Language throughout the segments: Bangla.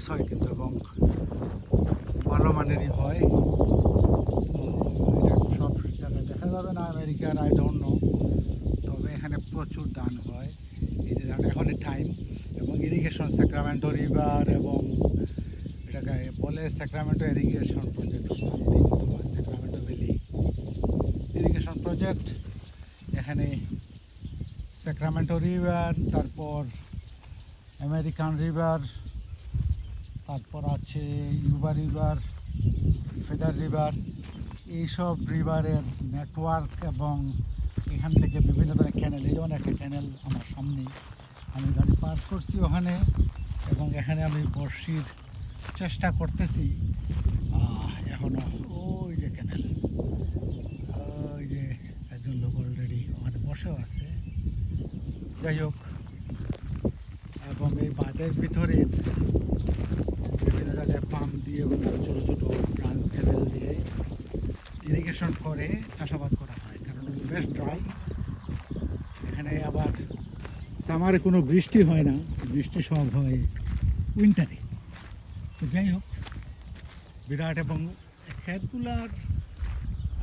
সাইজ হয় কিন্তু এবং ভালো মানেরই হয়। সব জায়গায় দেখা যাবে না আমেরিকার আই ডোন্ট নো তবে এখানে প্রচুর ধান হয়। এই যে এখনই টাইম এবং ইরিগেশন স্যাক্রামেন্টো রিভার এবং এটাকে বলে Sacramento irrigation project Sacramento valley irrigation project এখানে স্যাক্রামেন্টো রিভার তারপর আমেরিকান রিভার তারপর আছে ইউবা রিভার, ফেদার রিভার, এইসব রিভারের নেটওয়ার্ক এবং এখান থেকে বিভিন্ন ধরনের ক্যানেল এই যেমন একটা ক্যানেল আমার সামনে আমি গাড়ি পার্ক করছি ওখানে এবং এখানে আমি বর্ষির চেষ্টা করতেছি। এখনও ওই যে ক্যানেল ওই যে একজন লোক অলরেডি ওখানে বসেও আছে। যাই হোক, এবং এই বাঁধের ভিতরে জায়গায় পাম্প দিয়ে এবং ছোটো ছোটো ব্রাঞ্চ ক্যানেল দিয়ে ইরিগেশন করে চাষাবাদ করা হয়। কারণ বেশ ড্রাই এখানে আবার সামারে কোনো বৃষ্টি হয় না বৃষ্টি সব হয় উইন্টারে তো যাই হোক বিরাট এবং ক্ষেতগুলার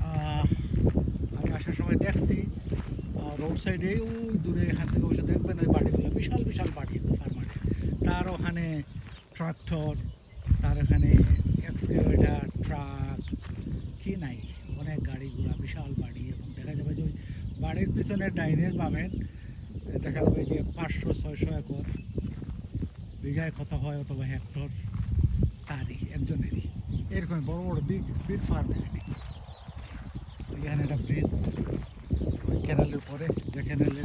আহ, আমি আসার সময় দেখছি রোড সাইডে ওই দূরে এখান থেকে বসে দেখবেন ওই বাড়িগুলো বিশাল বিশাল বাড়ি ফার্মারে তার ওখানে ট্রাক্টর তার এখানে এক্সকেভেটার ট্রাক কি নাই? অনেক গাড়ি ঘোড়া বিশাল বাড়ি। এবং দেখা যাবে যে ওই বাড়ির পিছনে ডাইনের পাবেন দেখা যাবে যে পাঁচশো, ছয়শো একর। বিঘায় কত হয় অথবা হেক্টর? তারই, একজনেরই। এরকম বড় বড় বিগ বিগ ফার্ম এখানে। একটা ব্রিজ ওই ক্যানেলের পরে যে ক্যানেলে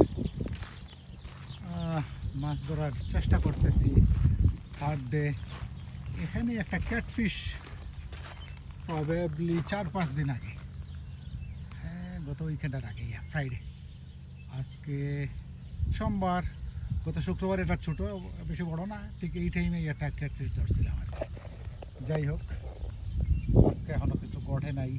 মাছ ধরার চেষ্টা করতেছি। থার্ড ডে এখানে একটা ক্যাটফিশ প্রবেবলি চার পাঁচ দিন আগে। হ্যাঁ গত উইকেন্ডের আগে ফ্রাইডে আজকে সোমবার, গত শুক্রবার এটা ছোটো, বেশি বড় না, ঠিক এই টাইমে একটা ক্যাটফিশ ধরছিলাম আর যাই হোক, আজকে এখনও কিছু গড়ে নাই।